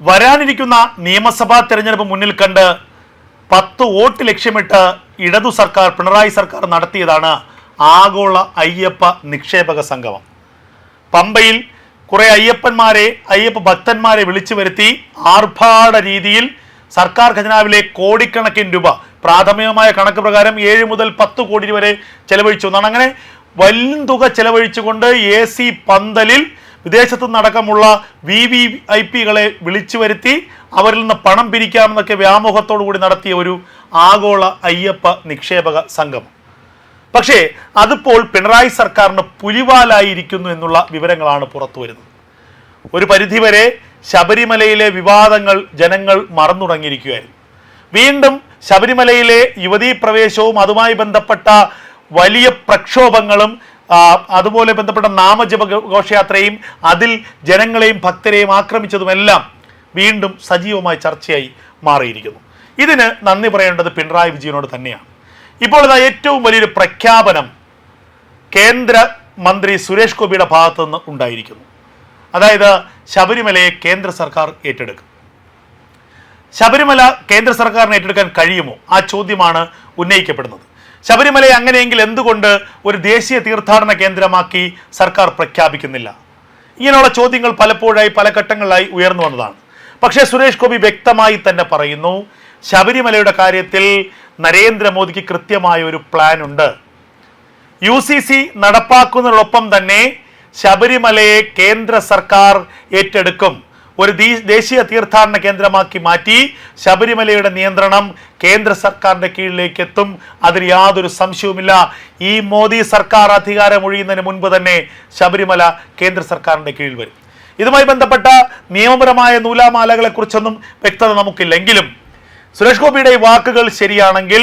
വരാനിരിക്കുന്ന നിയമസഭാ തെരഞ്ഞെടുപ്പ് മുന്നിൽ കണ്ട് പത്ത് വോട്ട് ലക്ഷ്യമിട്ട് ഇടതു സർക്കാർ പിണറായി സർക്കാർ നടത്തിയതാണ് ആഗോള അയ്യപ്പ നിക്ഷേപക സംഗമം. പമ്പയിൽ കുറെ അയ്യപ്പന്മാരെ അയ്യപ്പ ഭക്തന്മാരെ വിളിച്ചു വരുത്തി ആർഭാട രീതിയിൽ സർക്കാർ ഖജനാവിലെ കോടിക്കണക്കിന് രൂപ പ്രാഥമികമായ കണക്ക് പ്രകാരം ഏഴ് മുതൽ പത്ത് കോടി വരെ ചെലവഴിച്ചു. എന്നാണ് അങ്ങനെ വൻ തുക ചെലവഴിച്ചുകൊണ്ട് എ സി പന്തലിൽ വിദേശത്തു നിന്നടക്കമുള്ള വി വി ഐ പികളെ വിളിച്ചു വരുത്തി അവരിൽ നിന്ന് പണം പിരിക്കാമെന്നൊക്കെ വ്യാമോഹത്തോടു കൂടി നടത്തിയ ഒരു ആഗോള അയ്യപ്പ നിക്ഷേപക സംഘം. പക്ഷേ അതിപ്പോൾ പിണറായി സർക്കാരിന് പുലിവാലായിരിക്കുന്നു എന്നുള്ള വിവരങ്ങളാണ് പുറത്തു വരുന്നത്. ഒരു പരിധിവരെ ശബരിമലയിലെ വിവാദങ്ങൾ ജനങ്ങൾ മറന്നു തുടങ്ങിയിരിക്കുകയായിരുന്നു വീണ്ടും ശബരിമലയിലെ യുവതീ പ്രവേശവും അതുമായി ബന്ധപ്പെട്ട വലിയ പ്രക്ഷോഭങ്ങളും അതുപോലെ ബന്ധപ്പെട്ട നാമജപ ഘോഷയാത്രയും അതിൽ ജനങ്ങളെയും ഭക്തരെയും ആക്രമിച്ചതുമെല്ലാം വീണ്ടും സജീവമായ ചർച്ചയായി മാറിയിരിക്കുന്നു. ഇതിന് നന്ദി പറയേണ്ടത് പിണറായി വിജയനോട് തന്നെയാണ്. ഇപ്പോൾ ഇതാ ഏറ്റവും വലിയൊരു പ്രഖ്യാപനം കേന്ദ്ര മന്ത്രി സുരേഷ് ഗോപിയുടെ ഭാഗത്തു നിന്ന് ഉണ്ടായിരിക്കുന്നു. അതായത് ശബരിമലയെ കേന്ദ്ര സർക്കാർ ഏറ്റെടുക്കും. ശബരിമല കേന്ദ്ര സർക്കാരിന് ഏറ്റെടുക്കാൻ കഴിയുമോ? ആ ചോദ്യമാണ് ഉന്നയിക്കപ്പെടുന്നത്. ശബരിമലയെ അങ്ങനെയെങ്കിൽ എന്തുകൊണ്ട് ഒരു ദേശീയ തീർത്ഥാടന കേന്ദ്രമാക്കി സർക്കാർ പ്രഖ്യാപിക്കുന്നില്ല? ഇങ്ങനെയുള്ള ചോദ്യങ്ങൾ പലപ്പോഴായി പല ഘട്ടങ്ങളിലായി ഉയർന്നു വന്നതാണ്. പക്ഷേ സുരേഷ് ഗോപി വ്യക്തമായി തന്നെ പറയുന്നു ശബരിമലയുടെ കാര്യത്തിൽ നരേന്ദ്രമോദിക്ക് കൃത്യമായ ഒരു പ്ലാൻ ഉണ്ട്. യു സി സി നടപ്പാക്കുന്നതിനൊപ്പം തന്നെ ശബരിമലയെ കേന്ദ്ര സർക്കാർ ഏറ്റെടുക്കും. ഒരു ദേശീയ തീർത്ഥാടന കേന്ദ്രമാക്കി മാറ്റി ശബരിമലയുടെ നിയന്ത്രണം കേന്ദ്ര സർക്കാരിന്റെ കീഴിലേക്ക് എത്തും അതിൽ യാതൊരു സംശയവുമില്ല. ഈ മോദി സർക്കാർ അധികാരം ഒഴിയുന്നതിന് മുൻപ് തന്നെ ശബരിമല കേന്ദ്ര സർക്കാരിന്റെ കീഴിൽ വരും. ഇതുമായി ബന്ധപ്പെട്ട നിയമപരമായ നൂലാമാലകളെ കുറിച്ചൊന്നും വ്യക്തത നമുക്കില്ലെങ്കിലും സുരേഷ് ഗോപിയുടെ ഈ വാക്കുകൾ ശരിയാണെങ്കിൽ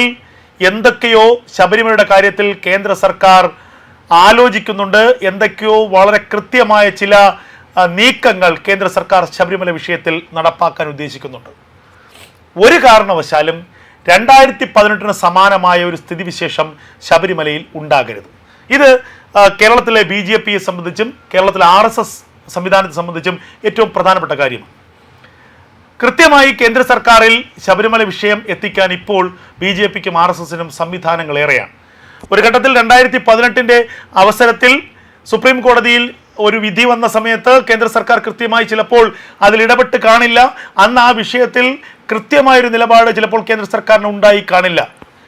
എന്തൊക്കെയോ ശബരിമലയുടെ കാര്യത്തിൽ കേന്ദ്ര സർക്കാർ ആലോചിക്കുന്നുണ്ട്. എന്തൊക്കെയോ വളരെ കൃത്യമായ ചില നീക്കങ്ങൾ കേന്ദ്ര സർക്കാർ ശബരിമല വിഷയത്തിൽ നടപ്പാക്കാൻ ഉദ്ദേശിക്കുന്നുണ്ട്. ഒരു കാരണവശാലും രണ്ടായിരത്തി പതിനെട്ടിന് സമാനമായ ഒരു സ്ഥിതിവിശേഷം ശബരിമലയിൽ ഉണ്ടാകരുത്. ഇത് കേരളത്തിലെ ബി ജെ പിയെ സംബന്ധിച്ചും കേരളത്തിലെ ആർ എസ് എസ് സംവിധാനത്തെ സംബന്ധിച്ചും ഏറ്റവും പ്രധാനപ്പെട്ട കാര്യമാണ്. കൃത്യമായി കേന്ദ്ര സർക്കാരിൽ ശബരിമല വിഷയം എത്തിക്കാൻ ഇപ്പോൾ ബി ജെ പിക്കും ആർ എസ് എസിനും സംവിധാനങ്ങൾ ഏറെയാണ്. ഒരു ഘട്ടത്തിൽ രണ്ടായിരത്തി പതിനെട്ടിന്റെ അവസരത്തിൽ സുപ്രീം കോടതിയിൽ ഒരു വിധി വന്ന സമയത്ത് കേന്ദ്ര സർക്കാർ കൃത്യമായി ചിലപ്പോൾ അതിൽ ഇടപെട്ട് കാണില്ല. അന്ന് ആ വിഷയത്തിൽ കൃത്യമായൊരു നിലപാട് ചിലപ്പോൾ കേന്ദ്ര സർക്കാരിന് ഉണ്ടായി കാണില്ല.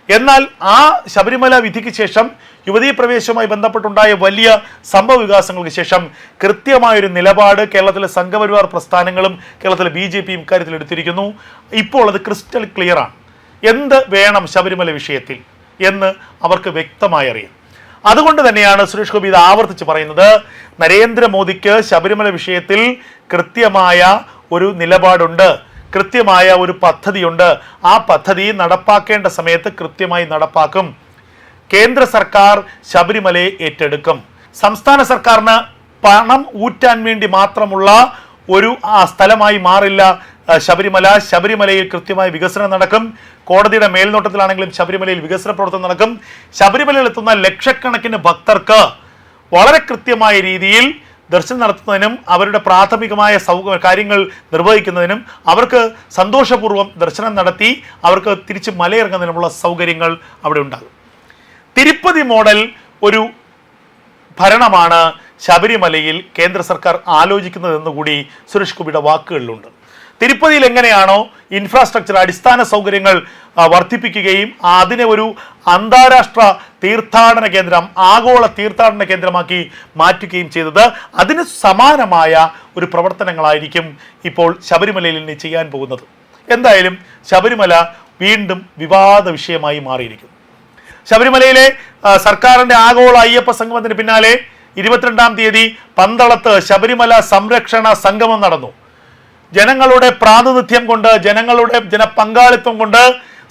എന്നാൽ ആ ശബരിമല വിധിക്ക് ശേഷം യുവതീ പ്രവേശവുമായി ബന്ധപ്പെട്ടുണ്ടായ വലിയ സംഭവ വികാസങ്ങൾക്ക് ശേഷം കൃത്യമായൊരു നിലപാട് കേരളത്തിലെ സംഘപരിവാർ പ്രസ്ഥാനങ്ങളും കേരളത്തിലെ ബി ജെ പിയും ഇക്കാര്യത്തിൽ എടുത്തിരിക്കുന്നു. ഇപ്പോൾ അത് ക്രിസ്റ്റൽ ക്ലിയറാണ്. എന്ത് വേണം ശബരിമല വിഷയത്തിൽ എന്ന് അവർക്ക് വ്യക്തമായി അറിയാം. അതുകൊണ്ട് തന്നെയാണ് സുരേഷ് ഗോപി ഇത് ആവർത്തിച്ച് പറയുന്നത്. നരേന്ദ്രമോദിക്ക് ശബരിമല വിഷയത്തിൽ കൃത്യമായ ഒരു നിലപാടുണ്ട്. കൃത്യമായ ഒരു പദ്ധതിയുണ്ട്. ആ പദ്ധതി നടപ്പാക്കേണ്ട സമയത്ത് കൃത്യമായി നടപ്പാക്കും. കേന്ദ്ര സർക്കാർ ശബരിമലയെ ഏറ്റെടുക്കും. സംസ്ഥാന സർക്കാരിന് പണം ഊറ്റാൻ വേണ്ടി മാത്രമുള്ള ഒരു സ്ഥലമായി മാറില്ല. ശബരിമല ശബരിമലയിൽ കൃത്യമായ വികസനം നടക്കും. കോടതിയുടെ മേൽനോട്ടത്തിലാണെങ്കിലും ശബരിമലയിൽ വികസന പ്രവർത്തനം നടക്കും. ശബരിമലയിൽ എത്തുന്ന ലക്ഷക്കണക്കിന് ഭക്തർക്ക് വളരെ കൃത്യമായ രീതിയിൽ ദർശനം നടത്തുന്നതിനും അവരുടെ പ്രാഥമികമായ സൗ കാര്യങ്ങൾ നിർവഹിക്കുന്നതിനും അവർക്ക് സന്തോഷപൂർവം ദർശനം നടത്തി അവർക്ക് തിരിച്ച് മലയിറങ്ങുന്നതിനുമുള്ള സൗകര്യങ്ങൾ അവിടെ ഉണ്ടാകും. തിരുപ്പതി മോഡൽ ഒരു ഭരണമാണ് ശബരിമലയിൽ കേന്ദ്ര സർക്കാർ ആലോചിക്കുന്നതെന്നുകൂടി സുരേഷ് ഗോപിയുടെ വാക്കുകളിലുണ്ട്. തിരുപ്പതിയിൽ എങ്ങനെയാണോ ഇൻഫ്രാസ്ട്രക്ചർ അടിസ്ഥാന സൗകര്യങ്ങൾ വർദ്ധിപ്പിക്കുകയും അതിനെ ഒരു അന്താരാഷ്ട്ര തീർത്ഥാടന കേന്ദ്രം ആഗോള തീർത്ഥാടന കേന്ദ്രമാക്കി മാറ്റുകയും ചെയ്തത് അതിന് സമാനമായ ഒരു പ്രവർത്തനങ്ങളായിരിക്കും ഇപ്പോൾ ശബരിമലയിൽ ഇനി ചെയ്യാൻ പോകുന്നത്. എന്തായാലും ശബരിമല വീണ്ടും വിവാദ വിഷയമായി മാറിയിരിക്കും ശബരിമലയിലെ സർക്കാരിന്റെ ആഗോള അയ്യപ്പ സംഗമത്തിന് പിന്നാലെ ഇരുപത്തിരണ്ടാം തീയതി പന്തളത്ത് ശബരിമല സംരക്ഷണ സംഗമം നടന്നു. ജനങ്ങളുടെ പ്രാതിനിധ്യം കൊണ്ട് ജനങ്ങളുടെ ജനപങ്കാളിത്തം കൊണ്ട്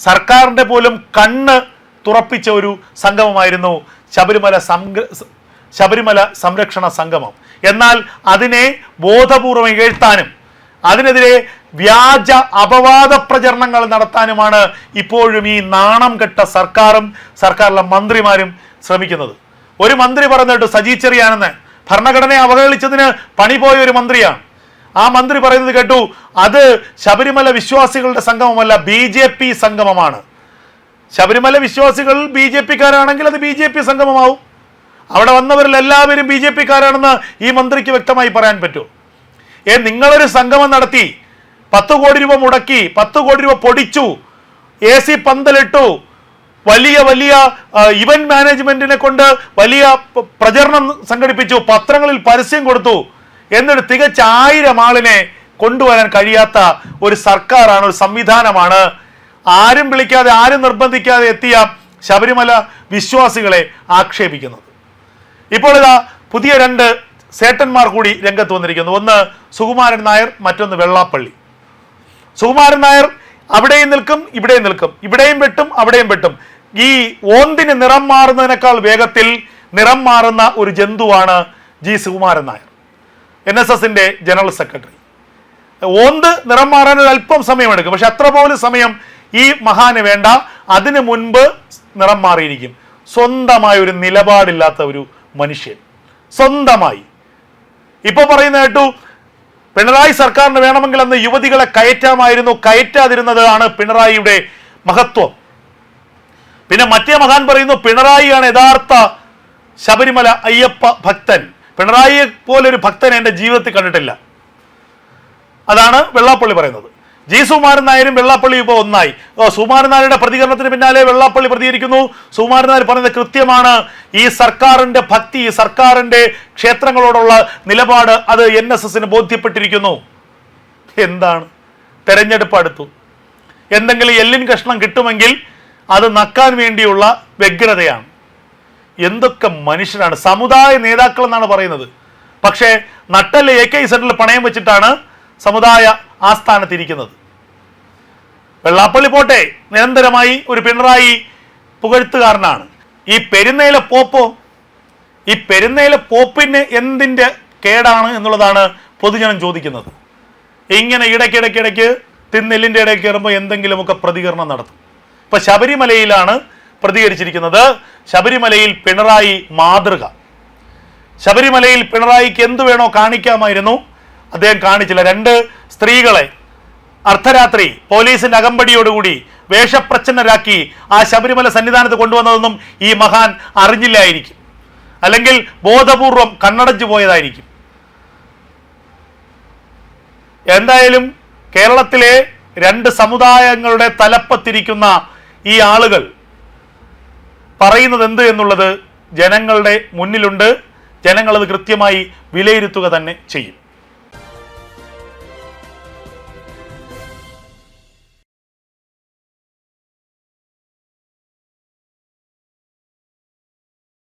സർക്കാരിന്റെ പോലും കണ്ണ് തുറപ്പിച്ച ഒരു സംഗമമായിരുന്നു ശബരിമല ശബരിമല സംരക്ഷണ സംഗമം. എന്നാൽ അതിനെ ബോധപൂർവം ഇകഴ്ത്താനും അതിനെതിരെ വ്യാജ അപവാദ പ്രചരണങ്ങൾ നടത്താനുമാണ് ഇപ്പോഴും ഈ നാണം കെട്ട സർക്കാരും സർക്കാരിലെ മന്ത്രിമാരും ശ്രമിക്കുന്നത്. ഒരു മന്ത്രി പറഞ്ഞിട്ട് സജി ഭരണഘടനയെ അവഹേളിച്ചതിന് പണി പോയ ഒരു മന്ത്രിയാണ്. ആ മന്ത്രി പറയുന്നത് കേട്ടു അത് ശബരിമല വിശ്വാസികളുടെ സംഗമമല്ല ബി ജെ പി സംഗമമാണ്. ശബരിമല വിശ്വാസികൾ ബി ജെ പിക്കാരാണെങ്കിൽ അത് ബി ജെ പി സംഗമമാവും. അവിടെ വന്നവരിൽ എല്ലാവരും ബി ജെ പിക്കാരാണെന്ന് ഈ മന്ത്രിക്ക് വ്യക്തമായി പറയാൻ പറ്റൂ. ഏ നിങ്ങളൊരു സംഗമം നടത്തി പത്ത് കോടി രൂപ മുടക്കി പത്ത് കോടി രൂപ പൊടിച്ചു എ സി പന്തലിട്ടു വലിയ വലിയ ഇവന്റ് മാനേജ്മെന്റിനെ കൊണ്ട് വലിയ പ്രചരണം സംഘടിപ്പിച്ചു പത്രങ്ങളിൽ പരസ്യം കൊടുത്തു എന്നിട്ട് തികച്ച ആയിരം ആളിനെ കൊണ്ടുവരാൻ കഴിയാത്ത ഒരു സർക്കാരാണ് ഒരു സംവിധാനമാണ്. ആരും വിളിക്കാതെ ആരും നിർബന്ധിക്കാതെ എത്തിയ ശബരിമല വിശ്വാസികളെ ആക്ഷേപിക്കുന്നത്. ഇപ്പോൾ ഇതാ പുതിയ രണ്ട് സേട്ടന്മാർ കൂടി രംഗത്ത് വന്നിരിക്കുന്നു. ഒന്ന് സുകുമാരൻ നായർ മറ്റൊന്ന് വെള്ളാപ്പള്ളി. സുകുമാരൻ നായർ അവിടെയും നിൽക്കും ഇവിടെയും നിൽക്കും. ഇവിടെയും വെട്ടും അവിടെയും വെട്ടും. ഈ ഓന്തിന് നിറം മാറുന്നതിനേക്കാൾ വേഗത്തിൽ നിറം മാറുന്ന ഒരു ജന്തുവാണ് G Sukumaran Nair. N S എസിന്റെ ജനറൽ സെക്രട്ടറി. ഓന്ത് നിറം മാറാൻ ഒരു അല്പം സമയമെടുക്കും. പക്ഷെ അത്ര പോലും സമയം ഈ മഹാന് വേണ്ട. അതിനു മുൻപ് നിറം മാറിയിരിക്കും. സ്വന്തമായ ഒരു നിലപാടില്ലാത്ത ഒരു മനുഷ്യൻ. സ്വന്തമായി. ഇപ്പൊ പറയുന്ന കേട്ടു പിണറായി സർക്കാരിന് വേണമെങ്കിൽ അന്ന് യുവതികളെ കയറ്റാമായിരുന്നു. കയറ്റാതിരുന്നതാണ് പിണറായിയുടെ മഹത്വം. പിന്നെ മറ്റേ മഹാൻ പറയുന്നു പിണറായിയാണ് യഥാർത്ഥ ശബരിമല അയ്യപ്പ ഭക്തൻ. പിണറായിയെ പോലൊരു ഭക്തനെ എന്റെ ജീവിതത്തിൽ കണ്ടിട്ടില്ല. അതാണ് വെള്ളാപ്പള്ളി പറയുന്നത്. ജി സുമാരൻ നായരും വെള്ളാപ്പള്ളി ഇപ്പോൾ ഒന്നായി. സുമാരൻ നായരുടെ പ്രതികരണത്തിന് പിന്നാലെ വെള്ളാപ്പള്ളി പ്രതികരിക്കുന്നു. സുമാരൻ നായർ പറയുന്നത് കൃത്യമാണ്. ഈ സർക്കാരിന്റെ ഭക്തി ഈ സർക്കാരിന്റെ ക്ഷേത്രങ്ങളോടുള്ള നിലപാട് അത് എൻ എസ് എസിന് ബോധ്യപ്പെട്ടിരിക്കുന്നു. എന്താണ്? തെരഞ്ഞെടുപ്പ് അടുത്തു. എന്തെങ്കിലും എല്ലിൻ കഷ്ണം കിട്ടുമെങ്കിൽ അത് നക്കാൻ വേണ്ടിയുള്ള വ്യഗ്രതയാണ്. എന്തൊക്കെ മനുഷ്യരാണ്? സമുദായ നേതാക്കൾ എന്നാണ് പറയുന്നത്. പക്ഷേ നട്ടൽ എ കെ സെന്ററിൽ പണയം വെച്ചിട്ടാണ് സമുദായ ആസ്ഥാനത്തിരിക്കുന്നത്. വെള്ളാപ്പള്ളി പോട്ടെ നിരന്തരമായി ഒരു പിണറായി പുകഴ്ത്തുകാരനാണ്. ഈ പെരുന്നയിലെ പോപ്പോ ഈ പെരുന്നയിലെ പോപ്പിന് എന്തിന്റെ കേടാണ് എന്നുള്ളതാണ് പൊതുജനം ചോദിക്കുന്നത്. ഇങ്ങനെ ഇടയ്ക്കിടയ്ക്കിടയ്ക്ക് തിന്നെല്ലിന്റെ ഇടയിൽ കയറുമ്പോൾ എന്തെങ്കിലുമൊക്കെ പ്രതികരണം നടത്തും. ഇപ്പം ശബരിമലയിലാണ് പ്രതികരിച്ചിരിക്കുന്നത് ശബരിമലയിൽ പിണറായി മാതൃക. ശബരിമലയിൽ പിണറായിക്ക് എന്തു വേണോ കാണിക്കാമായിരുന്നു. അദ്ദേഹം കാണിച്ചില്ല. രണ്ട് സ്ത്രീകളെ അർദ്ധരാത്രി പോലീസിന്റെ അകമ്പടിയോടുകൂടി വേഷപ്രച്ഛന്നരാക്കി ആ ശബരിമല സന്നിധാനത്ത് കൊണ്ടുവന്നതൊന്നും ഈ മഹാൻ അറിഞ്ഞില്ലായിരിക്കും. അല്ലെങ്കിൽ ബോധപൂർവം കണ്ണടച്ചു പോയതായിരിക്കും. എന്തായാലും കേരളത്തിലെ രണ്ട് സമുദായങ്ങളുടെ തലപ്പത്തിരിക്കുന്ന ഈ ആളുകൾ പറയുന്നത് എന്ത് എന്നുള്ളത് ജനങ്ങളുടെ മുന്നിലുണ്ട്. ജനങ്ങളത് കൃത്യമായി വിലയിരുത്തുക തന്നെ ചെയ്യും.